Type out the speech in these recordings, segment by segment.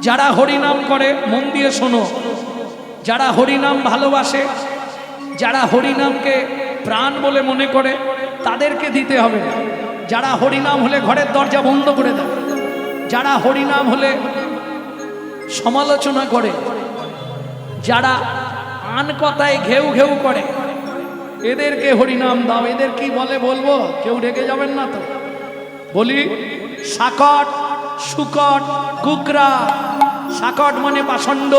যারা হরিনাম করে, মন দিয়ে শোনো। যারা হরিনাম ভালোবাসে, যারা হরিনামকে প্রাণ বলে মনে করে, তাদেরকে দিতে হবে। যারা হরিনাম হলে ঘরের দরজা বন্ধ করে দেয়। যারা হরিনাম হলে সমালোচনা করে। যারা আন কথায় ঘেউ ঘেউ করে। এদেরকে হরিনাম দাও। এদের কি বলে বলব? কেউ রেগে যাবেন না তো। বলি, সাকট, সুকট কুকরা, সাকট মানে পাষণ্ড,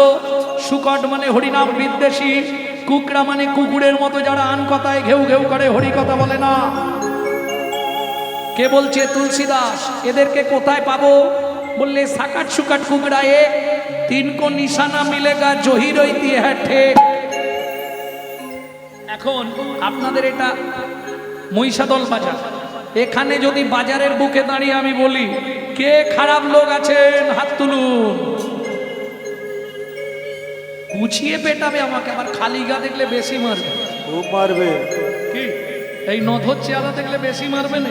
সুকট মানে হরিনাম বিদ্বেষী, কুকরা মানে কুকুরের মতো যারা আন কথায় ঘেউ ঘেউ করে হরি কথা বলে না। কে বলছে, তুলসীদাস, এদেরকে কোথায় পাবো? বললে, সাকাট সুকাট কুকরা এ তিন কো নিশানা মিলেগা, জহির ঐতি হ্যাঁ এখন আপনাদের এটা মহিষাদল বাজার। এখানে যদি বাজারের বুকে দাঁড়িয়ে আমি বলি কে খারাপ লোক আছেন? হাত তুলুন। কুচিয়ে পেটাবে আমাকে আবার খালি গা দেখলে বেশি মারবে। খুব মারবে। কি? এই নধর চেয়ারা দেখলে বেশি মারবে না?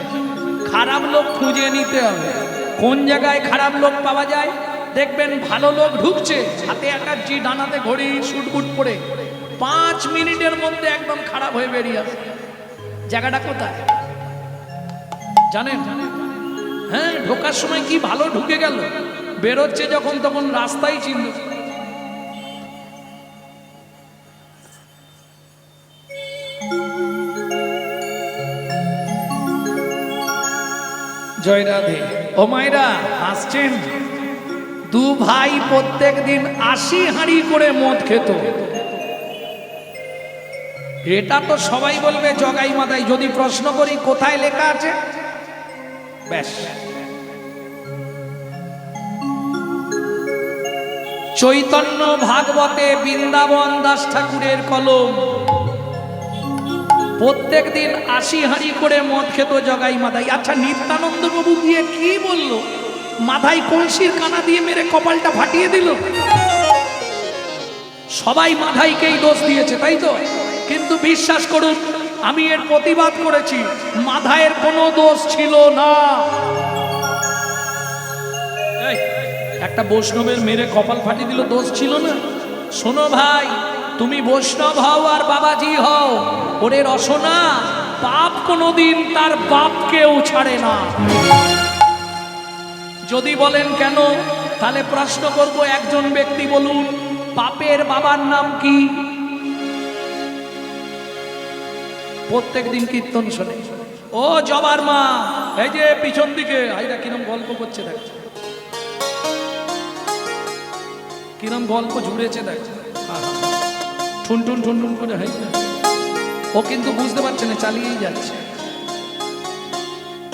খারাপ লোক খুঁজে নিতে হবে। কোন জায়গায় খারাপ লোক পাওয়া যায়? দেখবেন ভালো লোক ঢুকছে হাতে একাচ্ছি ডানাতে ঘড়ি শুটবুট পরে। পাঁচ মিনিটের মধ্যে একদম খারাপ হয়ে বেরিয়ে আসে। জায়গাটা কোথায়? জানেন? হ্যাঁ ঢোকার সময় কি ভালো ঢুকে গেল? বেরোচ্ছে যখন, তখন রাস্তাই চিনল জয় রাধে। ও মায়েরা, হাসছেন? দু ভাই প্রত্যেক দিন আশি হাঁড়ি করে মদ খেত। এটা তো সবাই বলবে, জগাই মাদাই, যদি প্রশ্ন করি কোথায় লেখা আছে? ব্যাস। চৈতন্য ভাগবতে বৃন্দাবন দাস ঠাকুরের কলম। প্রত্যেক দিন আশি হাঁড়ি করে মদ খেত জগাই মাথায় আচ্ছা নিত্যানন্দ বাবু গিয়ে কি বলল? মাথায় কলসির কানা দিয়ে মেরে কপালটা ফাটিয়ে দিল? সবাই মাথাইকেই দোষ দিয়েছে, তাই তো? কিন্তু বিশ্বাস করুন আমি এর প্রতিবাদ করেছি। মাথায়ের কোনো দোষ ছিল না। একটা বৈষ্ণবের মেরে কপাল ফাটিয়ে দিল, দোষ ছিল না। শোনো ভাই, তুমি বৈষ্ণব হও আর বাবাজি হও। ওরে রসনা, পাপ কোনোদিন তার বাপকেও ছাড়ে না। যদি বলেন কেন, তাহলে প্রশ্ন করব একজন ব্যক্তি বলুন, পাপের বাবার নাম কি? প্রত্যেক দিন কীর্তন শোনে। ও জবার মা, এই যে পিছন দিকে, আইরা কিরম গল্প করছে দেখ। কিরম গল্প জুড়েছে দেখ। ঠুন ঠুন ঠুন ঠুন করে হাই ও কিন্তু বুঝতে পারছে না, চালিয়েই যাচ্ছে।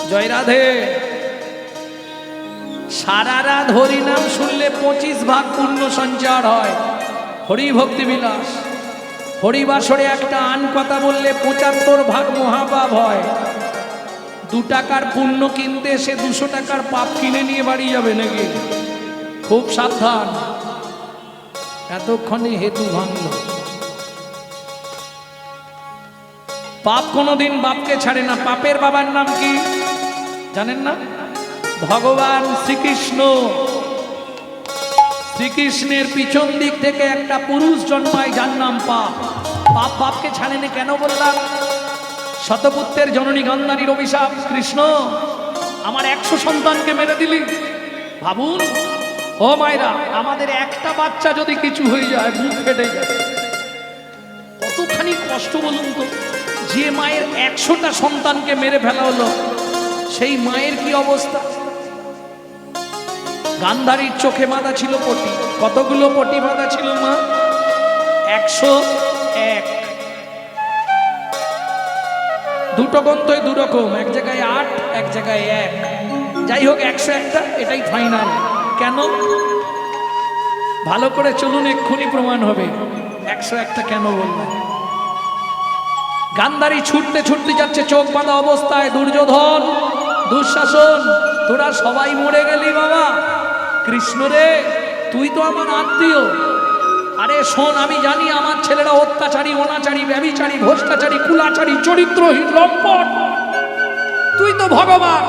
জয় রাধে। সারা রাত হরি নাম শুনলে পঁচিশ ভাগ পূর্ণ সঞ্চার হয়। হরি ভক্তি বিলাস। হরিবাসরে একটা আন কথা বললে পঁচাত্তর ভাগ মহাপাপ হয়। দু টাকার পুণ্য কিনতে এসে দুশো টাকার পাপ কিনে নিয়ে বাড়ি যাবে নাকি? খুব সাবধান। এতক্ষণে হেতু ভাঙল। পাপ কোনোদিন বাপকে ছাড়ে না। পাপের বাবার নাম কি? জানেন না? ভগবান শ্রীকৃষ্ণ। শ্রীকৃষ্ণের পিছন দিক থেকে একটা পুরুষ জন্মায়, যার নাম পাপ। পাপ বাপকে ছাড়েনি কেন বললাম? শতপুত্রের জননী গন্ধারীর অভিশাপ কৃষ্ণ, আমার একশো সন্তানকে মেরে দিলি। ভাবুন, ও মায়েরা, আমাদের একটা বাচ্চা যদি কিছু হয়ে যায়, বুক ফেটে যায়। কতখানি কষ্ট বলুন তো, যে মায়ের একশোটা সন্তানকে মেরে ফেলা হলো, সেই মায়ের কি অবস্থা? গান্ধারীর চোখে বাঁধা ছিল পটি, কতগুলো পটি বাঁধা ছিল মা? একশো এক। দুটো গন্তই দু রকম এক জায়গায় আট, এক জায়গায় এক। যাই হোক, একশো একটা, এটাই ফাইনাল কেন? ভালো করে চলুন, এক্ষুনি প্রমাণ হবে। একশো একটা কেন বললাম? গান্ধারী ছুটতে ছুটতে যাচ্ছে, চোখ বাঁধা অবস্থায়, দুর্যোধন, দুঃশাসন, তোরা সবাই মরে গেলি বাবা। কৃষ্ণ রে, তুই তো আমার আত্মীয়। আরে শোন, আমি জানি আমার ছেলেরা অত্যাচারী, অনাচারী ব্যবিচারী ভ্রষ্টাচারী, কুলাচারী, চরিত্রহীন, লম্পট। তুই তো ভগবান।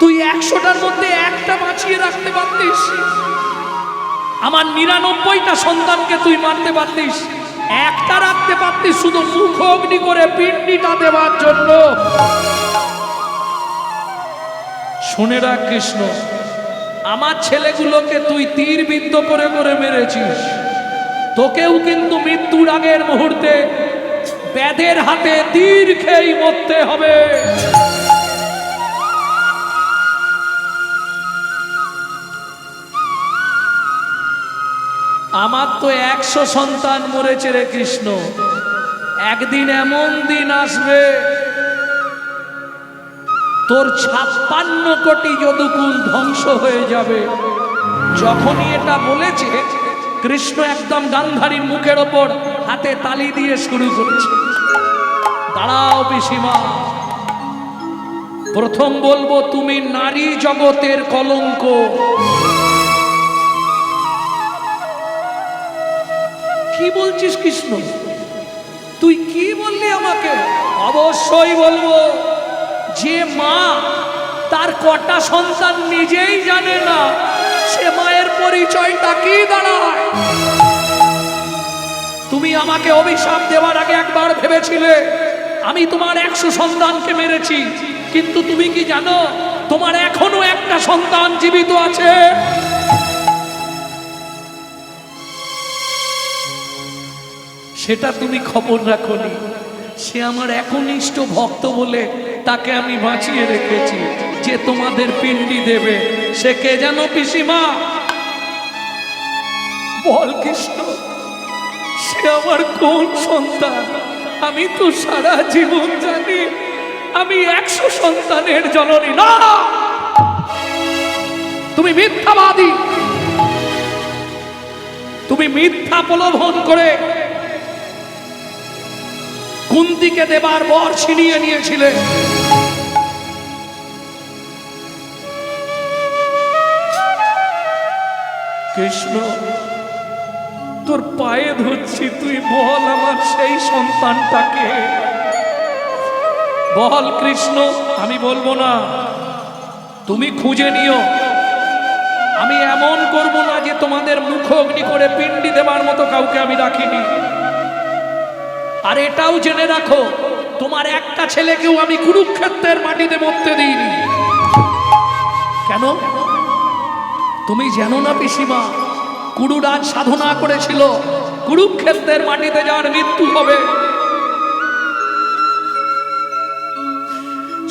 তুই একশোটার মধ্যে একটা বাঁচিয়ে রাখতে পারতিস। আমার নিরানব্বইটা সন্তানকে তুই মারতে পারতিস। একটা রাখতে পারতিস শুধু মুখ অগ্নি করে পিণ্ডিটা দেওয়ার জন্য। শুনে রাখ কৃষ্ণ। আমার ছেলেগুলোকে তুই তীর বিদ্ধ করে করে মেরেছিস। তোকেও কিন্তু মৃত্যুর আগের মুহূর্তে ব্যাধের হাতে তীর খেয়েই মরতে হবে। আমার তো একশো সন্তান মরেছে রে কৃষ্ণ। একদিন এমন দিন আসবে তোর ছাপ্পান্ন কোটি যদুকুল ধ্বংস হয়ে যাবে। যখনই এটা বলেছে, কৃষ্ণ একদম গান্ধারীর মুখের ওপর হাতে তালি দিয়ে শুরু করেছে। দাঁড়াও পিসিমা। প্রথম বলব, তুমি নারী জগতের কলঙ্ক। কি বলছিস কৃষ্ণ? তুই কি বললি আমাকে? অবশ্যই বলব। যে মা তার কটা সন্তান নিজেই জানে না, সে মায়ের পরিচয়টা কি দাঁড়ায়? তুমি আমাকে অভিশাপ দেওয়ার আগে একবার ভেবেছিলে, আমি তোমার একশো সন্তানকে মেরেছি, কিন্তু তুমি কি জানো তোমার এখনও একটা সন্তান জীবিত আছে? সেটা তুমি খবর রাখনি, সে আমার একনিষ্ঠ ভক্ত বলে তাকে আমি বাঁচিয়ে রেখেছি, যে তোমাদের পিণ্ডি দেবে। সে কে জানো পিসিমা? বল কৃষ্ণ সে আমার কোন সন্তান? আমি তো সারা জীবন জানি, আমি একশো সন্তানের জননী না। তুমি মিথ্যাবাদী। তুমি মিথ্যা প্রলোভন করে কুন্তিকে দেবার বর ছিনিয়ে নিয়েছিলে। কৃষ্ণ, তোর পায়ে ধরছি, তুই বল আমার সেই সন্তানটাকে। বল কৃষ্ণ, আমি বলব না, তুমি খুঁজে নিও। আমি এমন করব না যে তোমাদের মুখ অগ্নি করে পিণ্ডি দেবার মতো কাউকে আমি রাখিনি আর এটাও জেনে রাখো, তোমার একটা ছেলেকেও আমি কুরুক্ষেত্রের মাটিতে মরতে দিইনি। কেন? তুমি যেন না পিসিমা কুরুরাজ সাধনা করেছিল, কুরুক্ষেত্রের মাটিতে যার মৃত্যু হবে।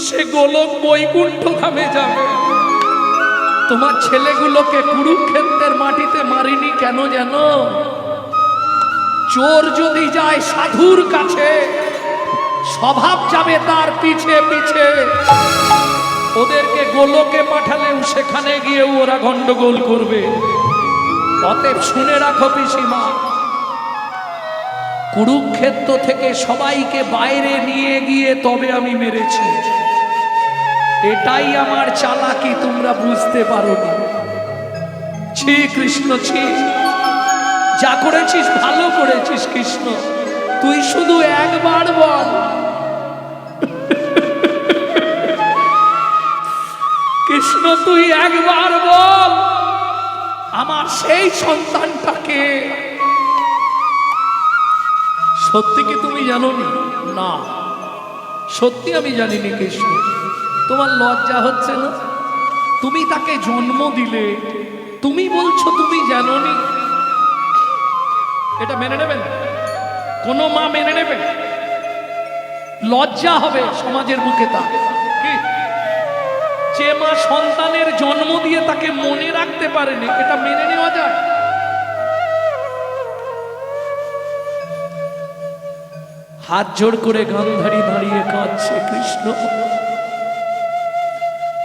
সে গোলক বৈকুণ্ঠ ধামে যাবে। তোমার ছেলেগুলোকে কুরুক্ষেত্রের মাটিতে মারিনি কেন যেন চোর যদি যায় সাধুর কাছে, স্বভাব যাবে তার পিছে পিছে। ওদেরকে গোলকে পাঠালেও সেখানে গিয়েও ওরা গন্ডগোল করবে। অতএব শুনে রাখো পিসিমা, কুরুক্ষেত্র থেকে সবাইকে বাইরে নিয়ে গিয়ে তবে আমি মেরেছি। এটাই আমার চালাকি, তোমরা বুঝতে পারোনি ছি কৃষ্ণ, ছি। যা করেছিস ভালো করেছিস কৃষ্ণ। তুই শুধু একবার বল। কৃষ্ণ তুই একবার বল, আমার সেই সন্তানটাকে। সত্যি কি তুমি জানো না। সত্যি আমি জানিনি কৃষ্ণ। তোমার লজ্জা হচ্ছে না? তুমি তাকে জন্ম দিলে, তুমি বলছো তুমি জানোনি? এটা মেনে নেবেন? কোনো মা মেনে নেবে? লজ্জা হবে সমাজের মুখে তা যে মা সন্তানের জন্ম দিয়ে তাকে মনে রাখতে পারেনি, এটা মেনে নেওয়া যায়? হাত জোড় করে গান্ধারী দাঁড়িয়ে কাঁদছে, কৃষ্ণ।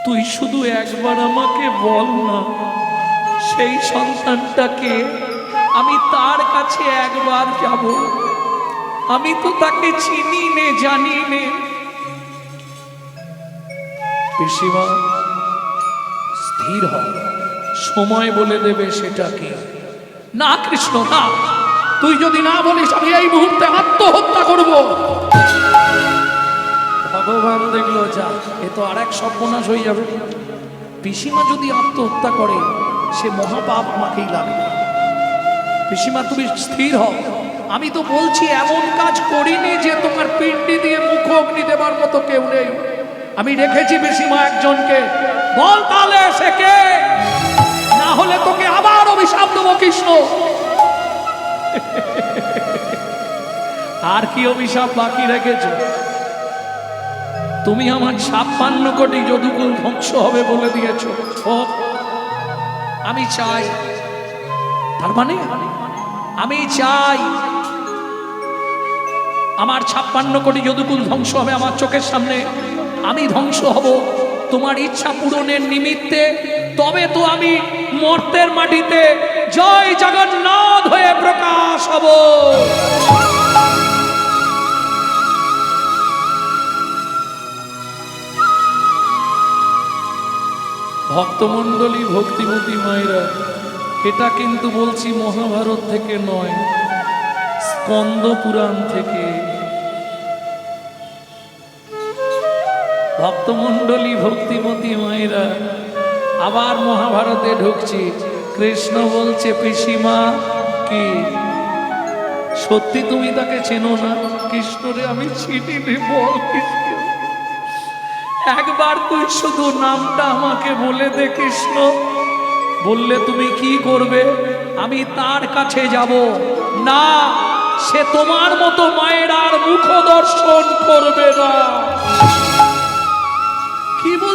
তুই শুধু একবার আমাকে বল না, সেই সন্তানটাকে আমি তার কাছে একবার যাব। আমি তো তাকে চিনি নে, জানি নে। পিসিমা, স্থির হ। সময় বলে দেবে সেটাকে। না, কৃষ্ণ, না। তুই যদি না বলিস, আমি এই মুহূর্তে আত্মহত্যা করব। ভগবান দেখল, যা, এ তো আর এক সর্বনাশ হয়ে যাবে। পিসিমা যদি আত্মহত্যা করে, সে মহাপাপ আমাকেই লাগবে। পিসিমা, তুমি স্থির হও আমি তো বলছি, এমন কাজ করিনি যে তোমার পিণ্ডি দিয়ে মুখ অগ্নি দেবার মতো কেউ নেই। আমি রেখেছি বেশি মা একজনকে। বল তাহলে সে কে? না হলে তোকে আবার অভিশাপ দেবো কৃষ্ণ। আর কি অভিশাপ বাকি রেখেছ? তুমি আমার ছাপ্পান্ন কোটি যদুকুল ধ্বংস হবে বলে দিয়েছ। আমি চাই। তার মানে? আমি চাই। আমার ছাপ্পান্ন কোটি যদুকুল ধ্বংস হবে আমার চোখের সামনে। আমি ধ্বংস হব। তোমার ইচ্ছা পূরণের নিমিত্তে, তবে তো আমি মর্তের মাটিতে জয় জগন্নাথ হয়ে প্রকাশ হব। ভক্তমণ্ডলী, ভক্তিমতী মায়েরা, এটা কিন্তু বলছি মহাভারত থেকে নয়, স্কন্দ পুরাণ থেকে। ভক্তমণ্ডলী ভক্তিমতী মায়েরা, আবার মহাভারতে ঢুকছি। কৃষ্ণ বলছে, পিসিমা, কি? সত্যি তুমি তাকে চেনো না? কৃষ্ণরে আমি চিনি বল একবার তুই শুধু নামটা আমাকে বলে দে, কৃষ্ণ। বললে তুমি কি করবে? আমি তার কাছে যাব। না, সে তোমার মতো মায়ের আর মুখ দর্শন করবে না।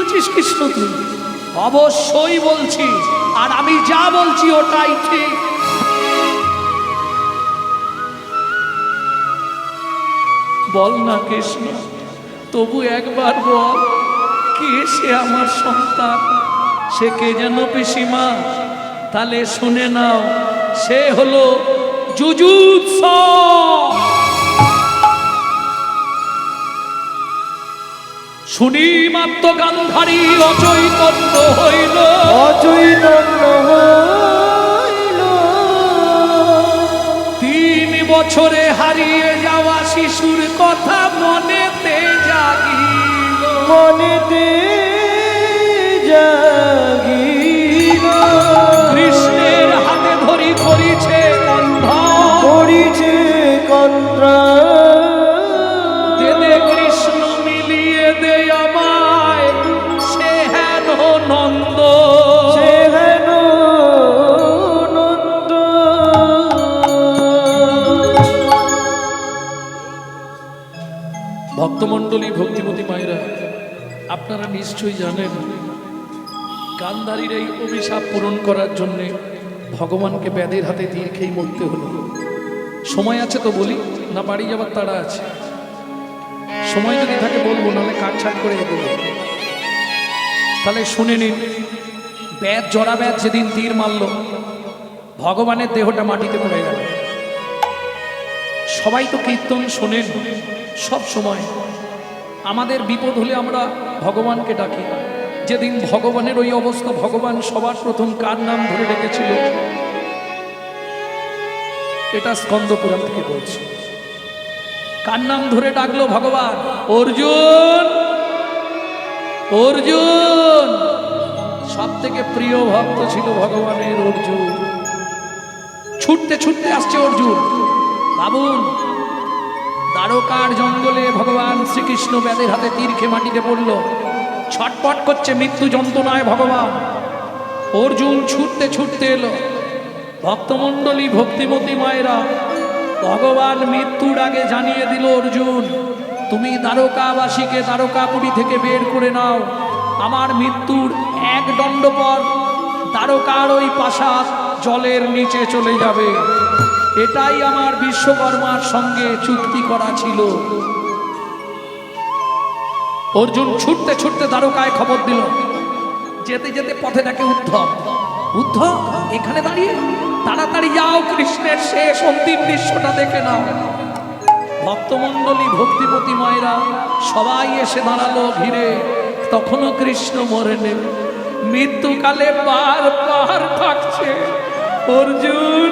বলছিস কৃষ্ণ তুই? অবশ্যই বলছি, আর আমি যা বলছি ওটাই ঠিক। বল না কৃষ্ণ, তবু একবার বল, কে সে আমার সন্তান? সে কে যেন পিসিমা? তাহলে শুনে নাও, সে হলো জুজুৎস শুনি মাত্র গান্ধারী অচৈতন্য হইল। অচৈতন্য হইল। তিন বছরে হারিয়ে যাওয়া শিশুর কথা মনেতে জাগিল। মনেতে জাগিল। আপনারা নিশ্চয়ই জানেন, গান্ধারীর এই অভিশাপ পূরণ করার জন্যে ভগবানকে ব্যাধের হাতে তীর খেয়ে মরতে হলো। সময় আছে তো বলি, না বাড়ি যাবার তারা আছে? সময় যদি থাকে বলব, নাহলে কাটছাট করে দেবো তাহলে শুনে নিন, ব্যাধ, জরা ব্যাধ যেদিন তীর মারল, ভগবানের দেহটা মাটিতে পড়ে গেল। সবাই তো কীর্তন শোনেন, সব সময়। আমাদের বিপদ হলে আমরা ভগবানকে ডাকি। যেদিন ভগবানের ওই অবস্থা, ভগবান সবার প্রথম কার নাম ধরে রেখেছিল এটা স্কন্দপুরাণ থেকে বলছি। কার নাম ধরে ডাকলো ভগবান? অর্জুন! অর্জুন! সব থেকে প্রিয় ভক্ত ছিল ভগবানের অর্জুন। ছুটতে ছুটতে আসছে অর্জুন। বাবুন দ্বারকার জঙ্গলে ভগবান শ্রীকৃষ্ণ ব্যাদের হাতে তীর খেয়ে মাটিতে পড়ল। ছটপট করছে মৃত্যু যন্ত্রণায় ভগবান। অর্জুন ছুটতে ছুটতে এলো। ভক্তমণ্ডলী, ভক্তিমতী মায়েরা, ভগবান মৃত্যুর আগে জানিয়ে দিল, অর্জুন, তুমি দ্বারকাবাসীকে দ্বারকাপুরী থেকে বের করে নাও। আমার মৃত্যুর এক দণ্ড পর দ্বারকার ওই পাশা জলের নিচে চলে যাবে। এটাই আমার বিশ্বকর্মার সঙ্গে চুক্তি করা ছিল। অর্জুন ছুটতে ছুটতে দ্বারকায় খবর দিল, যেতে যেতে পথে দেখে উদ্ধব। উদ্ধব, এখানে দাঁড়িয়ে? তাড়াতাড়ি যাও, কৃষ্ণের শেষ অন্তিম দৃশ্যটা দেখে নাও। ভক্তমণ্ডলী ভক্তিপতি মায়েরা সবাই এসে দাঁড়াল ঘিরে তখনও কৃষ্ণ মরেনি মৃত্যুকালে বার বার থাকছে। অর্জুন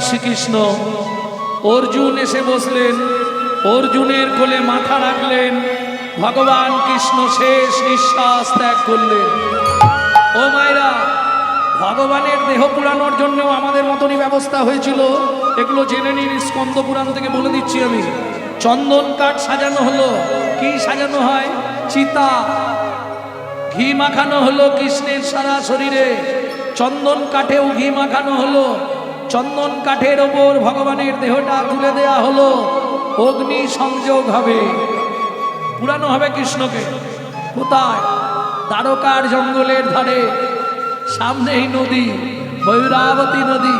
শ্রীকৃষ্ণ। অর্জুন এসে বসলেন। অর্জুনের কোলে মাথা রাখলেন। ভগবান কৃষ্ণ শেষ নিঃশ্বাস ত্যাগ করলেন। ও মায়েরা, ভগবানের দেহ পুরানোর জন্যও আমাদের মতনই ব্যবস্থা হয়েছিল। এগুলো জেনে নিন, স্কন্দ পুরাণ থেকে বলে দিচ্ছি আমি। চন্দন কাঠ সাজানো হলো। কি সাজানো হয়? চিতা। ঘি মাখানো হলো কৃষ্ণের সারা শরীরে। চন্দন কাঠেও ঘি মাখানো হলো। চন্দন কাঠের ওপর ভগবানের দেহটা তুলে দেয়া হলো। অগ্নি সংযোগ হবে। পুরানো হবে কৃষ্ণকে। কোথায়? দ্বারকার জঙ্গলের ধারে। সামনেই নদী ভৈরাবতী নদী।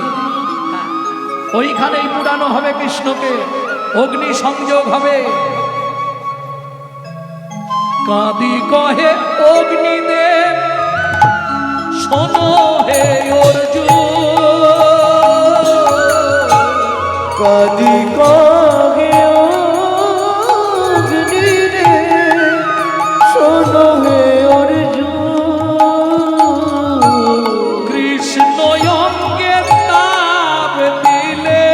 ওইখানেই পুরানো হবে কৃষ্ণকে। অগ্নি সংযোগ হবে। কাঁদি কহে অগ্নিদেব, শোনো হে অর্জুন। অগ্নি রে। শোনো হে অর্জুন। কৃষ্ণ অঙ্গে তাপ দিলে।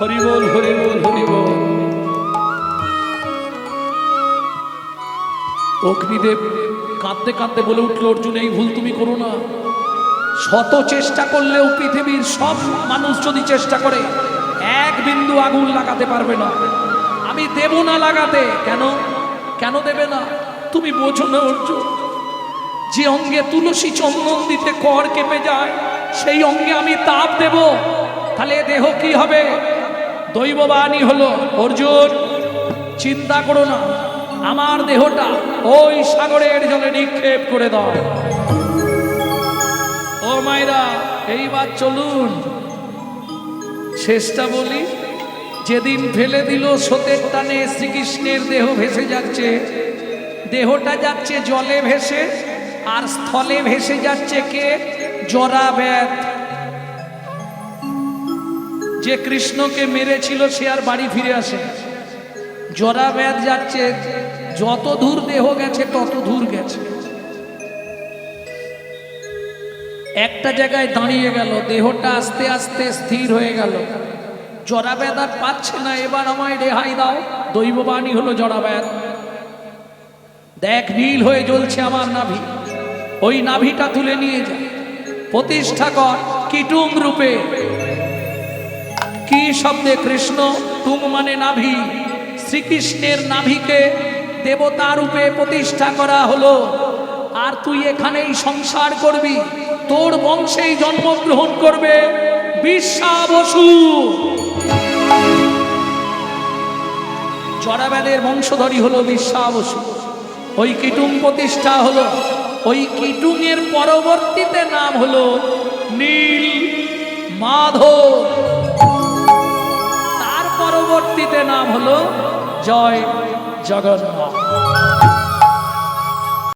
হরি বল হরি বল হরি বল। অগ্নিদেব কাঁদতে কাঁদতে বলে উঠল, অর্জুন, এই ভুল তুমি করো না। শত চেষ্টা করলেও পৃথিবীর সব মানুষ যদি চেষ্টা করে, এক বিন্দু আগুন লাগাতে পারবে না। আমি দেব না লাগাতে। কেন? কেন দেবে না? তুমি বোঝো না, অর্জুন। যে অঙ্গে তুলসী চন্দন দিতে কর কেঁপে যায়, সেই অঙ্গে আমি তাপ দেব। তাহলে দেহ কি হবে? দৈববাণী হলো, অর্জুন, চিন্তা করো না। আমার দেহটা ওই সাগরের জলে নিক্ষেপ করে দাও। মায়েরা এইবার চলুন। শেষটা বলি, যেদিন ফেলে দিল স্রোতের টানে শ্রীকৃষ্ণের দেহ ভেসে যাচ্ছে। দেহটা যাচ্ছে জলে ভেসে, আর স্থলে ভেসে যাচ্ছে কে? জরা ব্যাধ। যে কৃষ্ণকে মেরেছিল সে আর বাড়ি ফিরে আসে জরা ব্যাধ যাচ্ছে, যত দূর দেহ গেছে, তত দূর গেছে। একটা জায়গায় দাঁড়িয়ে গেল, দেহটা আস্তে আস্তে স্থির হয়ে গেল। জরাব্যাধ আর পাচ্ছে না, এবার আমায় রেহাই দাও। দৈববাণী হলো জরাব্যাধ দেখ, নীল হয়ে জ্বলছে আমার নাভি। ওই নাভিটা তুলে নিয়ে যা। প্রতিষ্ঠা কর কিটুম রূপে। কি শব্দে কৃষ্ণ তুম মানে নাভি। শ্রীকৃষ্ণের নাভিকে দেবতা রূপে প্রতিষ্ঠা করা হলো। আর তুই এখানেই সংসার করবি। তোর বংশেই জন্মগ্রহণ করবে বিশ্বা বসু জরাবেদের বংশধরী হলো বিশ্বা বসু ওই কিটুম প্রতিষ্ঠা হলো। ওই কিটুঙের পরবর্তীতে নাম হলো নীল মাধব। তার পরবর্তীতে নাম হলো জয় জগন্নাথ।